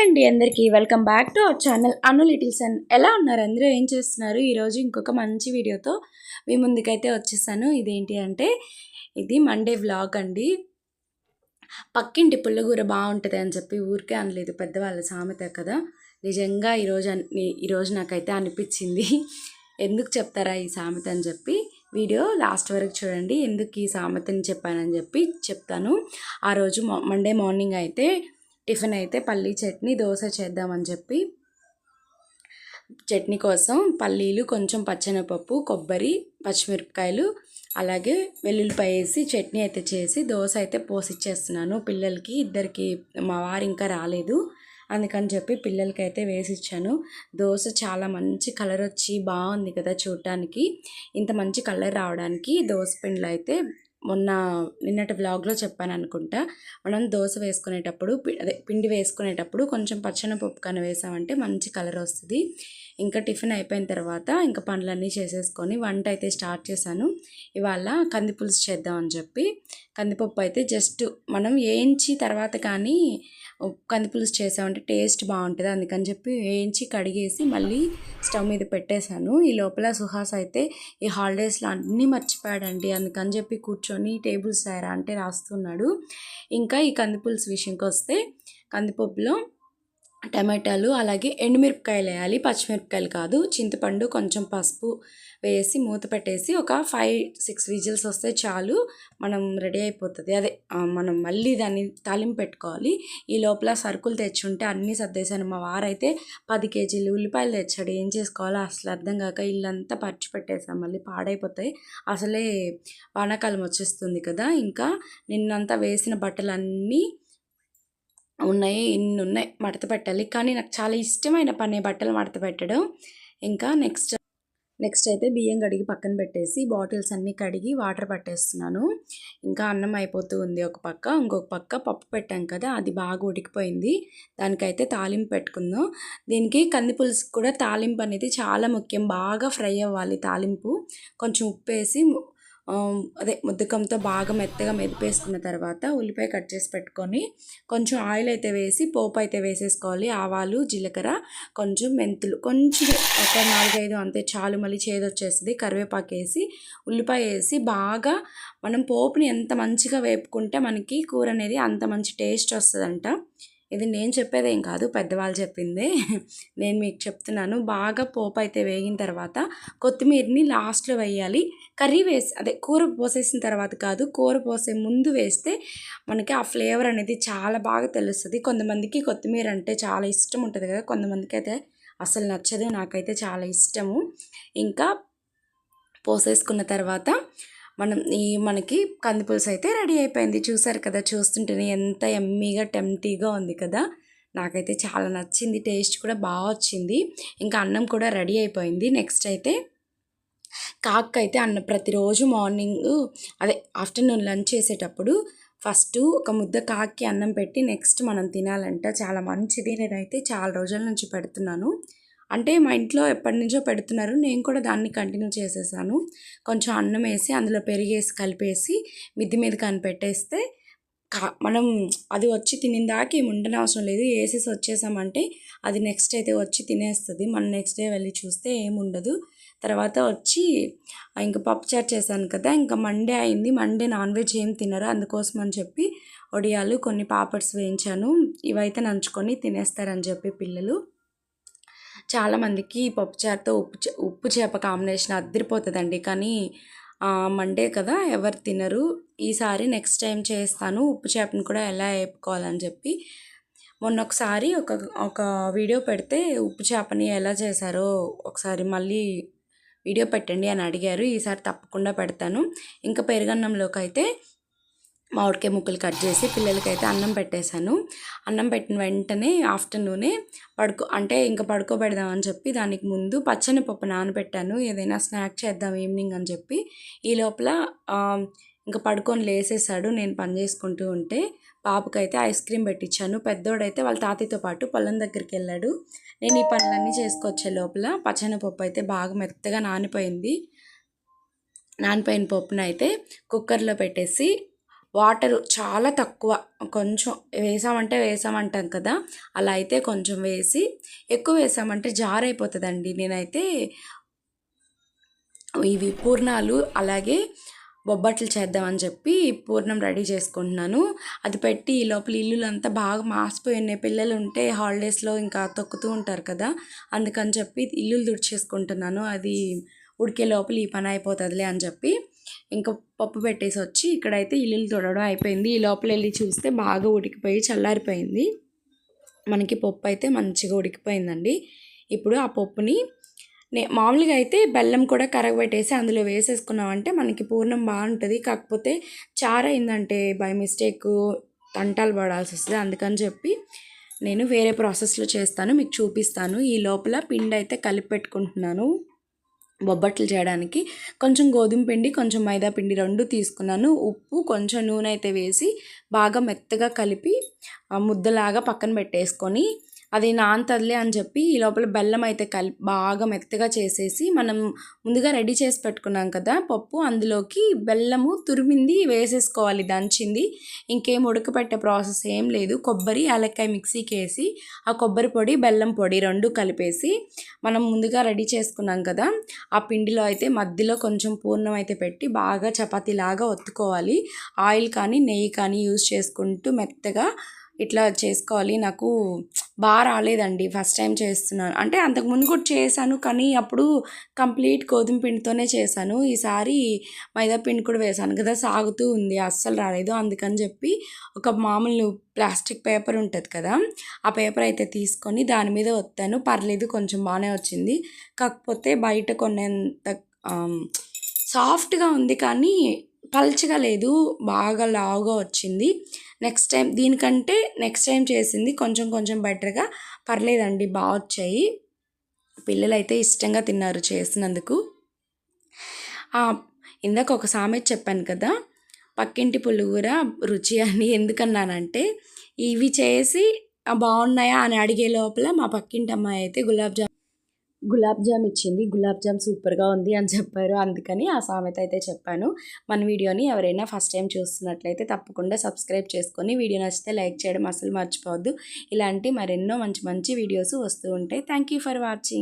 Hi అండి అందరికీ. Welcome back to our channel Anu littles and ఎలా ఉన్నారు? అందరూ ఏం చేస్తున్నారు? ఈరోజు ఇంకొక మంచి వీడియోతో మీ ముందుకైతే వచ్చేసాను. ఇదేంటి అంటే ఇది మండే వ్లాగ్ అండి. పక్కింటి పుల్లగూర బాగుంటుంది అని చెప్పి ఊరికే అనలేదు. పెద్దవాళ్ళ సామెత కదా. నిజంగా ఈరోజు ఈరోజు నాకైతే అనిపించింది. ఎందుకు చెప్తారా ఈ సామెత అని చెప్పి వీడియో లాస్ట్ వరకు చూడండి. ఎందుకు ఈ సామెతని చెప్పానని చెప్పి చెప్తాను. ఆ రోజు మండే మార్నింగ్ అయితే టిఫిన్ అయితే పల్లీ చట్నీ దోశ చేద్దామని చెప్పి. చట్నీ కోసం పల్లీలు కొంచెం పచ్చెనపప్పు కొబ్బరి పచ్చిమిరపకాయలు అలాగే వెల్లుల్లిపాయ వేసి చట్నీ అయితే చేసి దోశ అయితే పోసిచ్చేస్తున్నాను. పిల్లలకి ఇద్దరికి మా వారు ఇంకా రాలేదు. అందుకని చెప్పి పిల్లలకి అయితే వేసి ఇచ్చాను దోశ చాలా మంచి కలర్ వచ్చి బాగుంది కదా చూడటానికి ఇంత మంచి కలర్ రావడానికి దోశ పిండ్లు అయితే మొన్న నిన్నటి వ్లాగ్లో చెప్పాను అనుకుంటా మనం దోశ వేసుకునేటప్పుడు అదే పిండి వేసుకునేటప్పుడు కొంచెం పచ్చనపప్పు కన వేసామంటే మంచి కలర్ వస్తుంది. ఇంకా టిఫిన్ అయిపోయిన తర్వాత ఇంకా పనులన్నీ చేసేసుకొని వంట అయితే స్టార్ట్ చేశాను. ఇవాళ కందిపులుసు చేద్దామని చెప్పి కందిపప్పు అయితే జస్ట్ మనం వేయించి తర్వాత కానీ కందిపులుసు చేసామంటే టేస్ట్ బాగుంటుంది. అందుకని చెప్పి వేయించి కడిగేసి మళ్ళీ స్టవ్ మీద పెట్టేశాను. ఈ లోపల సుహాస్ అయితే ఈ హాలిడేస్లో అన్నీ మర్చిపోయాడండి. అందుకని చెప్పి కూర్చొని టేబుల్స్ రాయరా అంటే రాస్తున్నాడు. ఇంకా ఈ కందిపులుసు విషయంకి వస్తే కందిపప్పులో టమాటాలు అలాగే ఎండుమిరపకాయలు వేయాలి. పచ్చిమిరపకాయలు కాదు చింతపండు కొంచెం పసుపు వేసి మూత పెట్టేసి ఒక ఫైవ్ సిక్స్ విజిల్స్ వస్తే చాలు మనం రెడీ అయిపోతుంది. అదే మనం మళ్ళీ దాన్ని తాలింపు పెట్టుకోవాలి. ఈ లోపల సరుకులు తెచ్చుంటే అన్నీ సర్దేశాను. మా వారైతే పది కేజీలు ఉల్లిపాయలు తెచ్చాడు. ఏం చేసుకోవాలో అసలు అర్థం కాక ఇల్లంతా పచ్చి పెట్టేసాం మళ్ళీ పాడైపోతాయి. అసలే వానాకాలం వచ్చేస్తుంది కదా. ఇంకా నిన్నంతా వేసిన బట్టలన్నీ ఉన్నాయి ఇన్ని ఉన్నాయి మడత పెట్టాలి. కానీ నాకు చాలా ఇష్టమైన పని బట్టలు మడత పెట్టడం. ఇంకా నెక్స్ట్ నెక్స్ట్ అయితే బియ్యం కడిగి పక్కన పెట్టేసి బాటిల్స్ అన్నీ కడిగి వాటర్ పట్టేస్తున్నాను. ఇంకా అన్నం అయిపోతూ ఉంది ఒక పక్క. ఇంకొక పక్క పప్పు పెట్టాం కదా అది బాగా ఉడికిపోయింది. దానికైతే తాలింపు పెట్టుకుందాం. దీనికి కంది పులుసు కూడా తాలింపు అనేది చాలా ముఖ్యం. బాగా ఫ్రై అవ్వాలి తాలింపు. కొంచెం ఉప్పు వేసి అదే ముద్దకంతో బాగా మెత్తగా మెదిపేసుకున్న తర్వాత ఉల్లిపాయ కట్ చేసి పెట్టుకొని కొంచెం ఆయిల్ అయితే వేసి పోపు అయితే వేసేసుకోవాలి. ఆవాలు జీలకర్ర కొంచెం మెంతులు కొంచెం ఒక నాలుగైదు అంతే చాలు. మళ్ళీ చేదొచ్చేస్తుంది కరివేపాకు వేసి ఉల్లిపాయ వేసి బాగా మనం పోపుని ఎంత మంచిగా వేపుకుంటే మనకి కూర అనేది అంత మంచి టేస్ట్ వస్తుందంట. ఇది నేను చెప్పేదేం కాదు పెద్దవాళ్ళు చెప్పిందే. నేను మీకు చెప్తున్నాను. బాగా పోపు అయితే వేగిన తర్వాత కొత్తిమీరని లాస్ట్లో వేయాలి. కర్రీ వేసి అదే కూర పోసేసిన తర్వాత కాదు కూర పోసే ముందు వేస్తే మనకి ఆ ఫ్లేవర్ అనేది చాలా బాగా తెలుస్తుంది. కొంతమందికి కొత్తిమీర అంటే చాలా ఇష్టం ఉంటుంది కదా. కొంతమందికి అయితే అసలు నచ్చదు. నాకైతే చాలా ఇష్టము. ఇంకా పోసేసుకున్న తర్వాత మనం ఈ మనకి కందిపులుసు అయితే రెడీ అయిపోయింది. చూసారు కదా చూస్తుంటేనే ఎంత ఎమ్మీగా టెంప్టీగా ఉంది కదా. నాకైతే చాలా నచ్చింది టేస్ట్ కూడా బాగా వచ్చింది. ఇంకా అన్నం కూడా రెడీ అయిపోయింది. నెక్స్ట్ అయితే కాక్ అయితే అన్న ప్రతిరోజు మార్నింగ్ అదే ఆఫ్టర్నూన్ లంచ్ చేసేటప్పుడు ఫస్ట్ ఒక ముద్ద కాకి అన్నం పెట్టి నెక్స్ట్ మనం తినాలంట. చాలా మంచిది. నేనైతే చాలా రోజుల నుంచి పెడుతున్నాను. అంటే మా ఇంట్లో ఎప్పటి నుంచో పెడుతున్నారు. నేను కూడా దాన్ని కంటిన్యూ చేసేసాను. కొంచెం అన్నం వేసి అందులో పెరిగేసి కలిపేసి మిద్ది మీద కానీ పెట్టేస్తే కా మనం అది వచ్చి తినిందాక ఏమి ఉండనవసరం లేదు. వేసేసి వచ్చేసామంటే అది నెక్స్ట్ అయితే వచ్చి తినేస్తుంది. మనం నెక్స్ట్ డే వెళ్ళి చూస్తే ఏముండదు తర్వాత వచ్చి ఇంకా పప్పుచారు చేశాను కదా ఇంకా మండే అయింది. మండే నాన్ వెజ్ ఏం తినరు. అందుకోసం అని చెప్పి వడియాలు కొన్ని పాపడ్స్ వేయించాను. ఇవైతే నంచుకొని తినేస్తారని చెప్పి పిల్లలు. చాలామందికి పప్పుచారుతో ఉప్పు చే- ఉప్పు చేప కాంబినేషన్ అద్దరిపోతుందండి కానీ మండే కదా ఎవరు తినరు. ఈసారి నెక్స్ట్ టైం చేస్తాను. ఉప్పు చేపను కూడా ఎలా వేపుకోవాలని చెప్పి. మొన్న ఒకసారి ఒక ఒక వీడియో పెడితే ఉప్పు చేపని ఎలా చేశారో ఒకసారి మళ్ళీ వీడియో పెట్టండి అని అడిగారు. ఈసారి తప్పకుండా పెడతాను. ఇంకా పెరుగన్నంలోకి అయితే మామిడికాయ ముక్కలు కట్ చేసి పిల్లలకైతే అన్నం పెట్టేశాను. అన్నం పెట్టిన వెంటనే ఆఫ్టర్నూనే పడుకో అంటే ఇంకా పడుకోబెడదామని చెప్పి దానికి ముందు పచ్చని పప్పు నానబెట్టాను. ఏదైనా స్నాక్ చేద్దాం ఈవినింగ్ అని చెప్పి. ఈ లోపల ఇంకా పడుకొని లేసేసాడు నేను పని చేసుకుంటూ ఉంటే పాపకైతే ఐస్ క్రీమ్ పెట్టించాను పెద్దోడైతే వాళ్ళ తాతయ్యతో పాటు పొలం దగ్గరికి వెళ్ళాడు. నేను ఈ పనులన్నీ చేసుకొచ్చే లోపల పచ్చని పప్పు అయితే బాగా మెత్తగా నానిపోయింది. నానిపోయిన పప్పునైతే కుక్కర్లో పెట్టేసి వాటర్ చాలా తక్కువ. కొంచెం వేసామంటే వేసామంటాం కదా. అలా అయితే కొంచెం వేసి ఎక్కువ వేసామంటే జార్ అయిపోతుందండి నేనైతే ఇవి పూర్ణాలు అలాగే బొబ్బట్లు చేద్దామని చెప్పి పూర్ణం రెడీ చేసుకుంటున్నాను. అది పెట్టి ఈ లోపల ఇల్లులంతా బాగా మాసిపోయి ఉన్నాయి. పిల్లలు ఉంటే హాలిడేస్లో ఇంకా తొక్కుతూ ఉంటారు కదా. అందుకని చెప్పి ఇల్లులు తుడిచేసుకుంటున్నాను అది ఉడికే లోపల ఈ పని అయిపోతుందిలే అని చెప్పి ఇంకా పప్పు పెట్టేసి వచ్చి ఇక్కడైతే ఇల్లులు తొడడం అయిపోయింది. ఈ లోపల వెళ్ళి చూస్తే బాగా ఉడికిపోయి చల్లారిపోయింది. మనకి పప్పు అయితే మంచిగా ఉడికిపోయిందండి. ఇప్పుడు ఆ పప్పుని నే మామూలుగా అయితే బెల్లం కూడా కరగబెట్టేసి అందులో వేసేసుకున్నామంటే మనకి పూర్ణం బాగుంటుంది. కాకపోతే చారైందంటే అయిందంటే బై మిస్టేక్ తంటాలు పడాల్సి వస్తుంది. అందుకని చెప్పి నేను వేరే ప్రాసెస్లో చేస్తాను. మీకు చూపిస్తాను. ఈ లోపల పిండి అయితే కలిపి పెట్టుకుంటున్నాను. బొబ్బట్లు చేయడానికి కొంచెం గోధుమ పిండి కొంచెం మైదా పిండి రెండు తీసుకున్నాను. ఉప్పు కొంచెం నూనె అయితే వేసి బాగా మెత్తగా కలిపి ముద్దలాగా పక్కన పెట్టేసుకొని అది నాంతదిలే అని చెప్పి ఈ లోపల బెల్లం అయితే కలిపి బాగా మెత్తగా చేసేసి మనం ముందుగా రెడీ చేసి పెట్టుకున్నాం కదా పప్పు అందులోకి బెల్లము తురిమింది వేసేసుకోవాలి దంచింది. ఇంకేం ఉడకపెట్టే ప్రాసెస్ ఏం లేదు. కొబ్బరి యాలక్కాయ మిక్సీకి వేసి ఆ కొబ్బరి పొడి బెల్లం పొడి రెండు కలిపేసి మనం ముందుగా రెడీ చేసుకున్నాం కదా ఆ పిండిలో అయితే మధ్యలో కొంచెం పూర్ణం అయితే పెట్టి బాగా చపాతీలాగా ఒత్తుకోవాలి. ఆయిల్ కానీ నెయ్యి కానీ యూజ్ చేసుకుంటూ మెత్తగా ఇట్లా చేసుకోవాలి. నాకు బాగా రాలేదండి ఫస్ట్ టైం చేస్తున్నాను. అంటే అంతకుముందు కూడా చేశాను కానీ అప్పుడు కంప్లీట్ గోధుమ పిండితోనే చేశాను. ఈసారి మైదా పిండి కూడా వేశాను కదా సాగుతూ ఉంది అస్సలు రాలేదు. అందుకని చెప్పి ఒక మామూలు ప్లాస్టిక్ పేపర్ ఉంటుంది కదా ఆ పేపర్ అయితే తీసుకొని దాని మీద వత్తాను పర్లేదు కొంచెం బాగానే వచ్చింది. కాకపోతే బయట కొన్నంత సాఫ్ట్గా ఉంది కానీ పల్చగా లేదు బాగా లావుగా వచ్చింది. నెక్స్ట్ టైం దీనికంటే నెక్స్ట్ టైం చేసింది కొంచెం కొంచెం బెటర్గా. పర్లేదండి బాగా వచ్చాయి. పిల్లలైతే ఇష్టంగా తిన్నారు చేసినందుకు. ఇందాక ఒక సామెత చెప్పాను కదా పక్కింటి పులిహోర రుచి అని ఎందుకన్నానంటే ఇవి చేసి బాగున్నాయా? అని అడిగే లోపల మా పక్కింటి అమ్మాయి అయితే గులాబ్ జామ్ గులాబ్ జామ్ ఇచ్చింది. గులాబ్ జామ్ సూపర్గా ఉంది అని చెప్పారు. అందుకని ఆ సామెత అయితే చెప్పాను. మన వీడియోని ఎవరైనా ఫస్ట్ టైం చూస్తున్నట్లయితే తప్పకుండా సబ్స్క్రైబ్ చేసుకొని వీడియో నచ్చితే లైక్ చేయడం అసలు మర్చిపోవద్దు. ఇలాంటి మరెన్నో మంచి మంచి వీడియోస్ వస్తూ ఉంటాయి. Thank you for watching.